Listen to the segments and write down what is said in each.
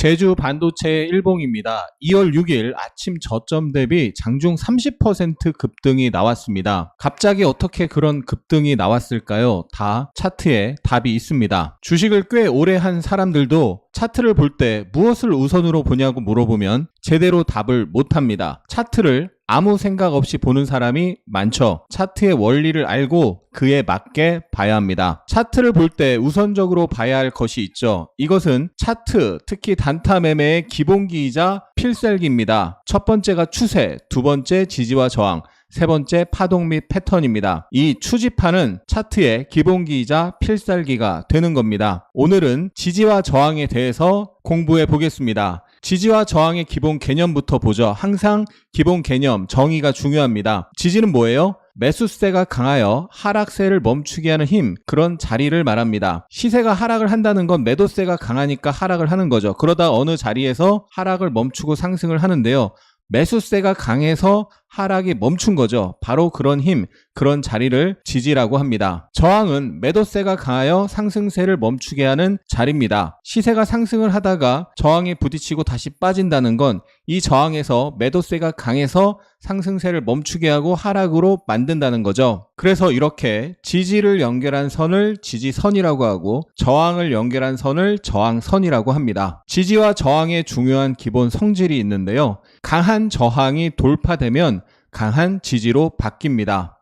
제주 반도체 일봉입니다. 2월 6일 아침 저점 대비 장중 30% 급등이 나왔습니다. 갑자기 어떻게 그런 급등이 나왔을까요? 다 차트에 답이 있습니다. 주식을 꽤 오래 한 사람들도 차트를 볼 때 무엇을 우선으로 보냐고 물어보면 제대로 답을 못 합니다. 차트를 아무 생각 없이 보는 사람이 많죠. 차트의 원리를 알고 그에 맞게 봐야 합니다. 차트를 볼 때 우선적으로 봐야 할 것이 있죠. 이것은 차트, 특히 단타 매매의 기본기이자 필살기입니다. 첫 번째가 추세, 두 번째 지지와 저항, 세 번째 파동 및 패턴입니다. 이 추지판은 차트의 기본기이자 필살기가 되는 겁니다. 오늘은 지지와 저항에 대해서 공부해 보겠습니다. 지지와 저항의 기본 개념부터 보죠. 항상 기본 개념, 정의가 중요합니다. 지지는 뭐예요? 매수세가 강하여 하락세를 멈추게 하는 힘, 그런 자리를 말합니다. 시세가 하락을 한다는 건 매도세가 강하니까 하락을 하는 거죠. 그러다 어느 자리에서 하락을 멈추고 상승을 하는데요. 매수세가 강해서 하락이 멈춘 거죠. 바로 그런 힘, 그런 자리를 지지라고 합니다. 저항은 매도세가 강하여 상승세를 멈추게 하는 자리입니다. 시세가 상승을 하다가 저항에 부딪히고 다시 빠진다는 건 이 저항에서 매도세가 강해서 상승세를 멈추게 하고 하락으로 만든다는 거죠. 그래서 이렇게 지지를 연결한 선을 지지선이라고 하고 저항을 연결한 선을 저항선이라고 합니다. 지지와 저항의 중요한 기본 성질이 있는데요. 강한 저항이 돌파되면 강한 지지로 바뀝니다.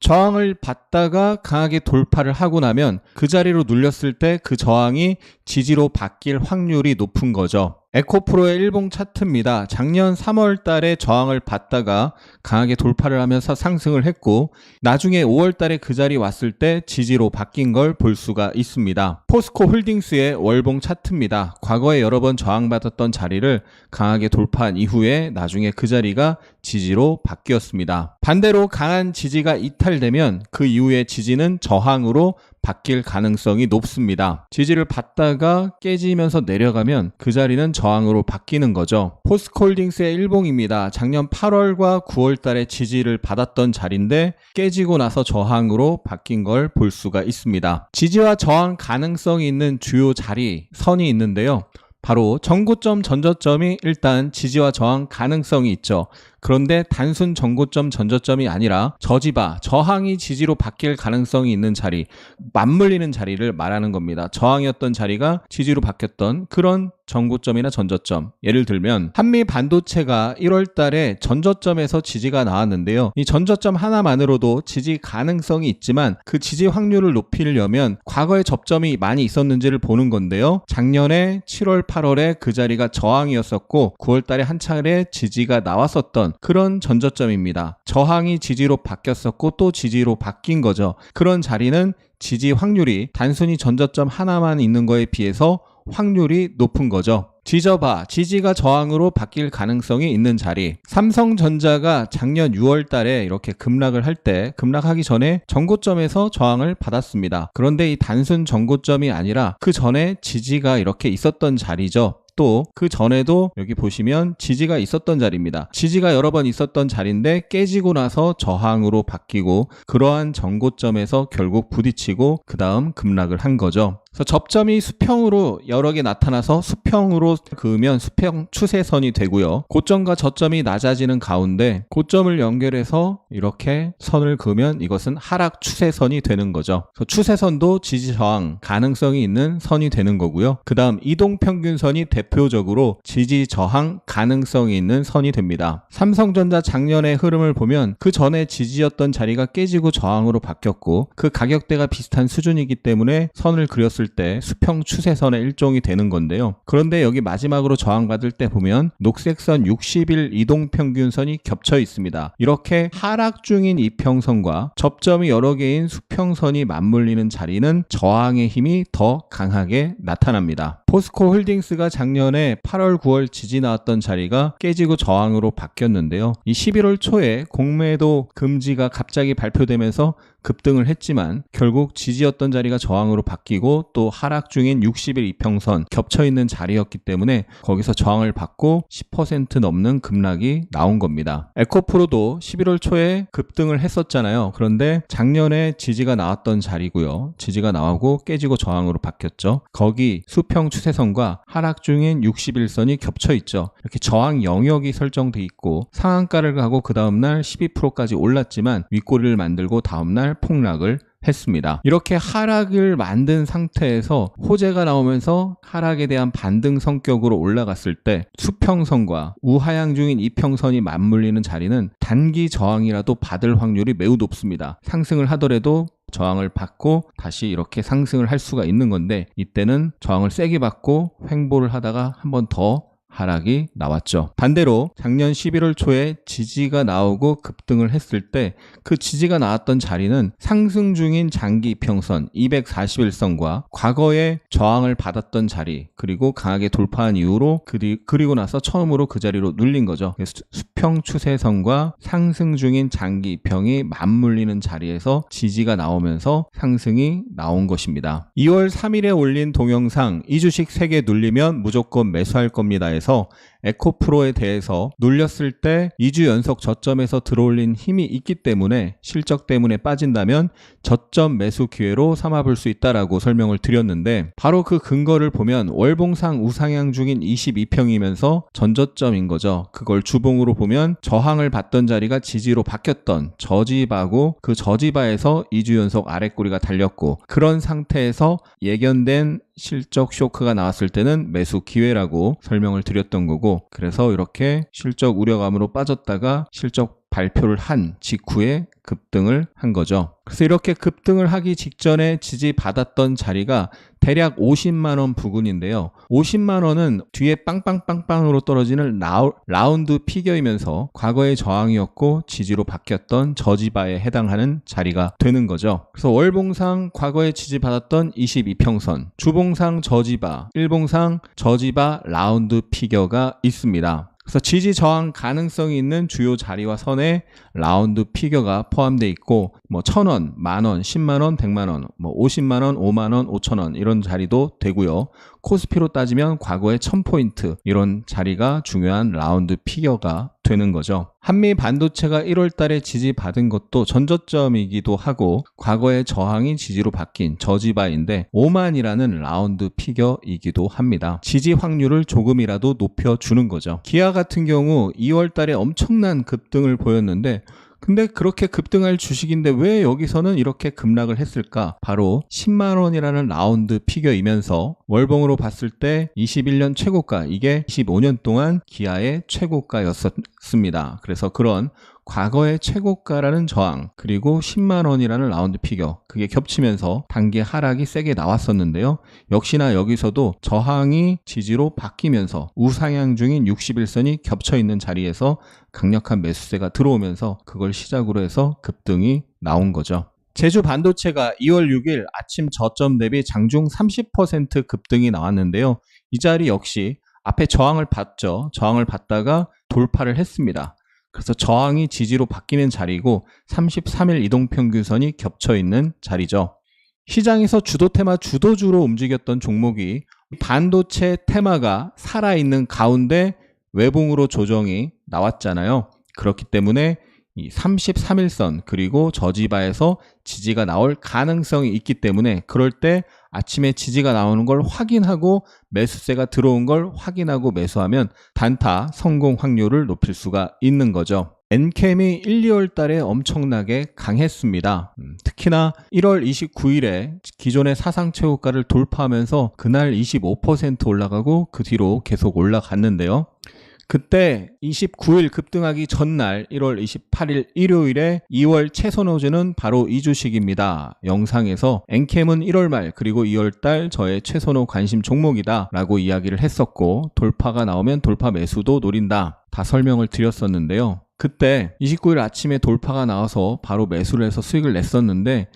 저항을 받다가 강하게 돌파를 하고 나면 그 자리로 눌렸을 때 그 저항이 지지로 바뀔 확률이 높은 거죠. 에코프로의 일봉 차트입니다. 작년 3월 달에 저항을 받다가 강하게 돌파를 하면서 상승을 했고 나중에 5월 달에 그 자리 왔을 때 지지로 바뀐 걸 볼 수가 있습니다. 포스코 홀딩스의 월봉 차트입니다. 과거에 여러 번 저항받았던 자리를 강하게 돌파한 이후에 나중에 그 자리가 지지로 바뀌었습니다. 반대로 강한 지지가 이탈되면 그 이후에 지지는 저항으로 바뀔 가능성이 높습니다. 지지를 받다가 깨지면서 내려가면 그 자리는 저항으로 바뀌는 거죠. 포스콜딩스의 일봉입니다. 작년 8월과 9월 달에 지지를 받았던 자리인데 깨지고 나서 저항으로 바뀐 걸 볼 수가 있습니다. 지지와 저항 가능성이 있는 주요 자리, 선이 있는데요. 바로 전고점 전저점이 일단 지지와 저항 가능성이 있죠. 그런데 단순 전고점 전저점이 아니라 저지바, 저항이 지지로 바뀔 가능성이 있는 자리, 맞물리는 자리를 말하는 겁니다. 저항이었던 자리가 지지로 바뀌었던 그런 전고점이나 전저점. 예를 들면 한미 반도체가 1월 달에 전저점에서 지지가 나왔는데요. 이 전저점 하나만으로도 지지 가능성이 있지만 그 지지 확률을 높이려면 과거에 접점이 많이 있었는지를 보는 건데요. 작년에 7월, 8월에 그 자리가 저항이었었고 9월 달에 한 차례 지지가 나왔었던 그런 전저점입니다. 저항이 지지로 바뀌었었고 또 지지로 바뀐 거죠. 그런 자리는 지지 확률이 단순히 전저점 하나만 있는 거에 비해서 확률이 높은 거죠. 지저봐 지지가 저항으로 바뀔 가능성이 있는 자리. 삼성전자가 작년 6월 달에 이렇게 급락을 할 때 급락하기 전에 전고점에서 저항을 받았습니다. 그런데 이 단순 전고점이 아니라 그 전에 지지가 이렇게 있었던 자리죠. 또 그 전에도 여기 보시면 지지가 있었던 자리입니다. 지지가 여러 번 있었던 자리인데 깨지고 나서 저항으로 바뀌고 그러한 전고점에서 결국 부딪히고 그 다음 급락을 한 거죠. 그래서 접점이 수평으로 여러 개 나타나서 수평으로 그으면 수평 추세선이 되고요. 고점과 저점이 낮아지는 가운데 고점을 연결해서 이렇게 선을 그으면 이것은 하락 추세선이 되는 거죠. 추세선도 지지 저항 가능성이 있는 선이 되는 거고요. 그 다음 이동 평균선이 대표적으로 지지 저항 가능성이 있는 선이 됩니다. 삼성전자 작년의 흐름을 보면 그 전에 지지였던 자리가 깨지고 저항으로 바뀌었고 그 가격대가 비슷한 수준이기 때문에 선을 그렸을 봤을 때 수평 추세선의 일종이 되는 건데요. 그런데 여기 마지막으로 저항받을 때 보면 녹색선 60일 이동평균선이 겹쳐 있습니다. 이렇게 하락 중인 이평선과 접점이 여러 개인 수평선이 맞물리는 자리는 저항의 힘이 더 강하게 나타납니다. 포스코 홀딩스가 작년에 8월, 9월 지지 나왔던 자리가 깨지고 저항으로 바뀌었는데요. 이 11월 초에 공매도 금지가 갑자기 발표되면서 급등을 했지만 결국 지지였던 자리가 저항으로 바뀌고 또 하락 중인 60일 이평선 겹쳐 있는 자리였기 때문에 거기서 저항을 받고 10% 넘는 급락이 나온 겁니다. 에코프로도 11월 초에 급등을 했었잖아요. 그런데 작년에 지지가 나왔던 자리고요. 지지가 나오고 깨지고 저항으로 바뀌었죠. 거기 수평 추세선과 하락 중인 61선이 겹쳐 있죠. 이렇게 저항 영역이 설정돼 있고 상한가를 가고 그 다음날 12%까지 올랐지만 윗꼬리를 만들고 다음날 폭락을 했습니다. 이렇게 하락을 만든 상태에서 호재가 나오면서 하락에 대한 반등 성격으로 올라갔을 때 수평선과 우하향 중인 이평선이 맞물리는 자리는 단기 저항이라도 받을 확률이 매우 높습니다. 상승을 하더라도 저항을 받고 다시 이렇게 상승을 할 수가 있는 건데 이때는 저항을 세게 받고 횡보를 하다가 한번 더 하락이 나왔죠. 반대로 작년 11월 초에 지지가 나오고 급등을 했을 때 그 지지가 나왔던 자리는 상승 중인 장기 평선 241선과 과거에 저항을 받았던 자리 그리고 강하게 돌파한 이후로 그리, 그리고 나서 처음으로 그 자리로 눌린 거죠. 수평 추세선과 상승 중인 장기 평이 맞물리는 자리에서 지지가 나오면서 상승이 나온 것입니다. 2월 3일에 올린 동영상 이 주식 3개 눌리면 무조건 매수할 겁니다 해서 에코프로에 대해서 눌렸을 때 2주 연속 저점에서 들어올린 힘이 있기 때문에 실적 때문에 빠진다면 저점 매수 기회로 삼아볼 수 있다라고 설명을 드렸는데 바로 그 근거를 보면 월봉상 우상향 중인 22평이면서 전저점인 거죠. 그걸 주봉으로 보면 저항을 받던 자리가 지지로 바뀌었던 저지바고 그 저지바에서 2주 연속 아래꼬리가 달렸고 그런 상태에서 예견된 실적 쇼크가 나왔을 때는 매수 기회라고 설명을 드렸던 거고 그래서 이렇게 실적 우려감으로 빠졌다가 실적 발표를 한 직후에 급등을 한 거죠. 그래서 이렇게 급등을 하기 직전에 지지받았던 자리가 대략 50만 원 부근인데요. 50만 원은 뒤에 빵빵빵빵으로 떨어지는 라운드 피겨이면서 과거의 저항이었고 지지로 바뀌었던 저지바에 해당하는 자리가 되는 거죠. 그래서 월봉상 과거에 지지받았던 22평선, 주봉상 저지바, 일봉상 저지바 라운드 피겨가 있습니다. 그래서 지지 저항 가능성이 있는 주요 자리와 선에 라운드 피겨가 포함되어 있고 뭐 천원, 만원, 십만원, 백만원, 뭐 오십만원, 오만원, 오천원 이런 자리도 되고요. 코스피로 따지면 과거의 천포인트 이런 자리가 중요한 라운드 피겨가 되는 거죠. 한미 반도체가 1월 달에 지지받은 것도 전저점이기도 하고 과거의 저항이 지지로 바뀐 저지바인데 5만이라는 라운드 피겨이기도 합니다. 지지 확률을 조금이라도 높여주는 거죠. 기아 같은 경우 2월 달에 엄청난 급등을 보였는데 근데 그렇게 급등할 주식인데 왜 여기서는 이렇게 급락을 했을까? 바로 10만 원이라는 라운드 피겨이면서 월봉으로 봤을 때 21년 최고가 이게 25년 동안 기아의 최고가였습니다. 그래서 그런 과거의 최고가라는 저항 그리고 10만 원이라는 라운드 피겨 그게 겹치면서 단기 하락이 세게 나왔었는데요. 역시나 여기서도 저항이 지지로 바뀌면서 우상향 중인 61선이 겹쳐 있는 자리에서 강력한 매수세가 들어오면서 그걸 시작으로 해서 급등이 나온 거죠. 제주 반도체가 2월 6일 아침 저점 대비 장중 30% 급등이 나왔는데요. 이 자리 역시 앞에 저항을 받죠. 저항을 받다가 돌파를 했습니다. 그래서 저항이 지지로 바뀌는 자리고 33일 이동평균선이 겹쳐 있는 자리죠. 시장에서 주도 테마 주도주로 움직였던 종목이 반도체 테마가 살아있는 가운데 외봉으로 조정이 나왔잖아요. 그렇기 때문에 이 33일선 그리고 저지바에서 지지가 나올 가능성이 있기 때문에 그럴 때 아침에 지지가 나오는 걸 확인하고 매수세가 들어온 걸 확인하고 매수하면 단타 성공 확률을 높일 수가 있는 거죠. 엔캠이 1, 2월 달에 엄청나게 강했습니다. 음, 특히나 1월 29일에 기존의 사상 최고가를 돌파하면서 그날 25% 올라가고 그 뒤로 계속 올라갔는데요. 그때 29일 급등하기 전날 1월 28일 일요일에 2월 최선 호주는 바로 이 주식입니다. 영상에서 엔캠은 1월 말 그리고 2월 달 저의 최선호 관심 종목이다 라고 이야기를 했었고 돌파가 나오면 돌파 매수도 노린다. 다 설명을 드렸었는데요. 그때 29일 아침에 돌파가 나와서 바로 매수를 해서 수익을 냈었는데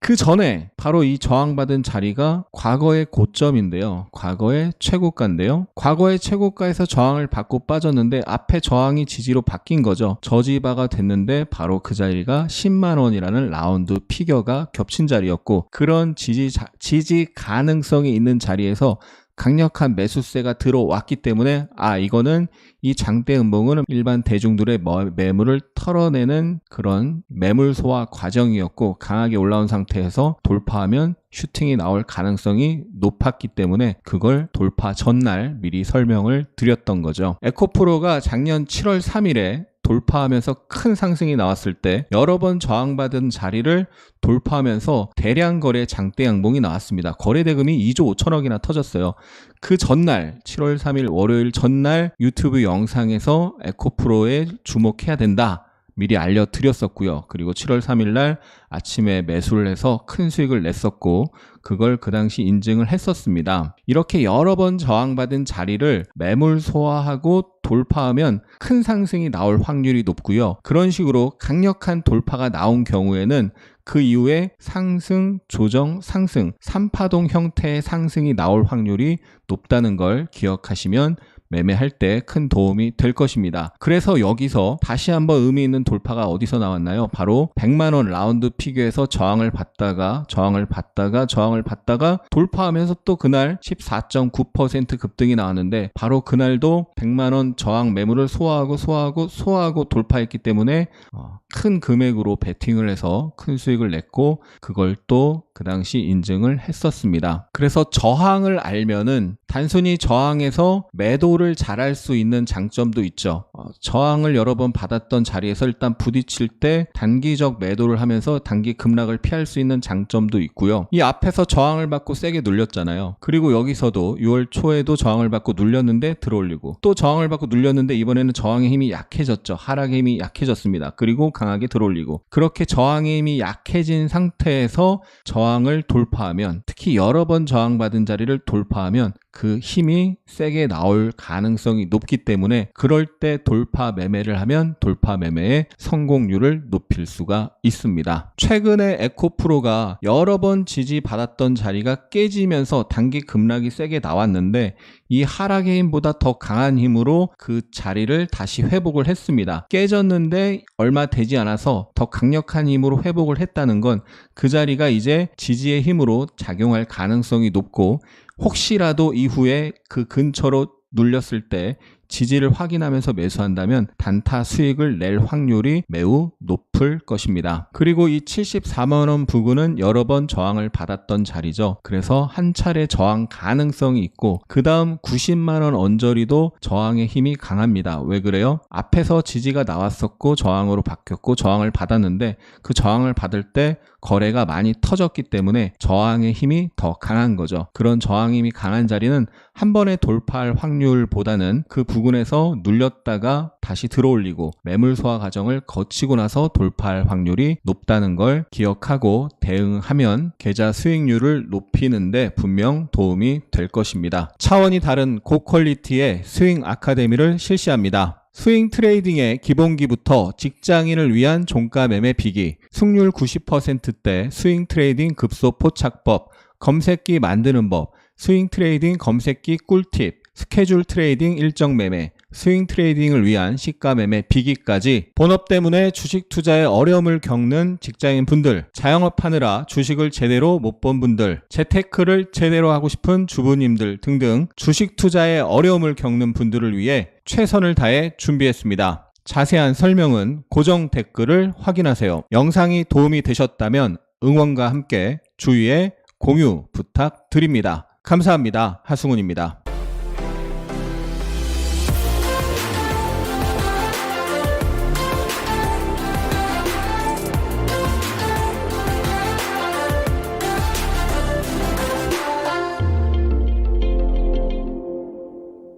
그 전에 바로 이 저항받은 자리가 과거의 고점인데요. 과거의 최고가인데요. 과거의 최고가에서 저항을 받고 빠졌는데 앞에 저항이 지지로 바뀐 거죠. 저지바가 됐는데 바로 그 자리가 10만 원이라는 라운드 피겨가 겹친 자리였고 그런 지지 자- 지지 가능성이 있는 자리에서 강력한 매수세가 들어왔기 때문에 아 이거는 이 장대 음봉은 일반 대중들의 머- 매물을 털어내는 그런 매물 소화 과정이었고 강하게 올라온 상태에서 돌파하면 슈팅이 나올 가능성이 높았기 때문에 그걸 돌파 전날 미리 설명을 드렸던 거죠. 에코프로가 작년 7월 3일에 돌파하면서 큰 상승이 나왔을 때 여러 번 저항받은 자리를 돌파하면서 대량 거래 장대 양봉이 나왔습니다. 거래 대금이 2조 5천억이나 터졌어요. 그 전날 7월 3일 월요일 전날 유튜브 영상에서 에코프로에 주목해야 된다. 미리 알려드렸었고요. 그리고 7월 3일 날 아침에 매수를 해서 큰 수익을 냈었고 그걸 그 당시 인증을 했었습니다. 이렇게 여러 번 저항받은 자리를 매물 소화하고 돌파하면 큰 상승이 나올 확률이 높고요. 그런 식으로 강력한 돌파가 나온 경우에는 그 이후에 상승, 조정, 상승, 3파동 형태의 상승이 나올 확률이 높다는 걸 기억하시면 매매할 때 큰 도움이 될 것입니다. 그래서 여기서 다시 한번 의미 있는 돌파가 어디서 나왔나요? 바로 100만원 라운드 피규에서 저항을 받다가 저항을 받다가 저항을 받다가 돌파하면서 또 그날 14.9% 급등이 나왔는데 바로 그날도 100만원 저항 매물을 소화하고 소화하고 소화하고 돌파했기 때문에 어, 큰 금액으로 베팅을 해서 큰 수익을 냈고 그걸 또 그 당시 인증을 했었습니다. 그래서 저항을 알면은 단순히 저항에서 매도를 잘할 수 있는 장점도 있죠. 어, 저항을 여러 번 받았던 자리에서 일단 부딪힐 때 단기적 매도를 하면서 단기 급락을 피할 수 있는 장점도 있고요. 이 앞에서 저항을 받고 세게 눌렸잖아요. 그리고 여기서도 6월 초에도 저항을 받고 눌렸는데 들어올리고 또 저항을 받고 눌렸는데 이번에는 저항의 힘이 약해졌죠. 하락의 힘이 약해졌습니다. 그리고 강하게 들어올리고 그렇게 저항의 힘이 약해진 상태에서 저항 을 돌파하면 특히 여러 번 저항받은 자리를 돌파하면 그 힘이 세게 나올 가능성이 높기 때문에 그럴 때 돌파 매매를 하면 돌파 매매의 성공률을 높일 수가 있습니다. 최근에 에코프로가 여러 번 지지받았던 자리가 깨지면서 단기 급락이 세게 나왔는데 이 하락의 힘보다 더 강한 힘으로 그 자리를 다시 회복을 했습니다. 깨졌는데 얼마 되지 않아서 더 강력한 힘으로 회복을 했다는 건 그 자리가 이제 지지의 힘으로 작용할 가능성이 높고 혹시라도 이후에 그 근처로 눌렸을 때 지지를 확인하면서 매수한다면 단타 수익을 낼 확률이 매우 높을 것입니다. 그리고 이 74만원 부근은 여러 번 저항을 받았던 자리죠. 그래서 한 차례 저항 가능성이 있고 그 다음 90만원 언저리도 저항의 힘이 강합니다. 왜 그래요? 앞에서 지지가 나왔었고 저항으로 바뀌었고 저항을 받았는데 그 저항을 받을 때 거래가 많이 터졌기 때문에 저항의 힘이 더 강한 거죠. 그런 저항 힘이 강한 자리는 한 번에 돌파할 확률보다는 그 부 근에서 눌렸다가 다시 들어올리고 매물 소화 과정을 거치고 나서 돌파할 확률이 높다는 걸 기억하고 대응하면 계좌 수익률을 높이는데 분명 도움이 될 것입니다. 차원이 다른 고퀄리티의 스윙 아카데미를 실시합니다. 스윙 트레이딩의 기본기부터 직장인을 위한 종가 매매 비기, 승률 90%대 스윙 트레이딩 급소 포착법, 검색기 만드는 법, 스윙 트레이딩 검색기 꿀팁, 스케줄 트레이딩 일정 매매, 스윙 트레이딩을 위한 시가 매매 비기까지 본업 때문에 주식 투자에 어려움을 겪는 직장인 분들, 자영업 하느라 주식을 제대로 못 본 분들, 재테크를 제대로 하고 싶은 주부님들 등등 주식 투자에 어려움을 겪는 분들을 위해 최선을 다해 준비했습니다. 자세한 설명은 고정 댓글을 확인하세요. 영상이 도움이 되셨다면 응원과 함께 주위에 공유 부탁드립니다. 감사합니다. 하승훈입니다.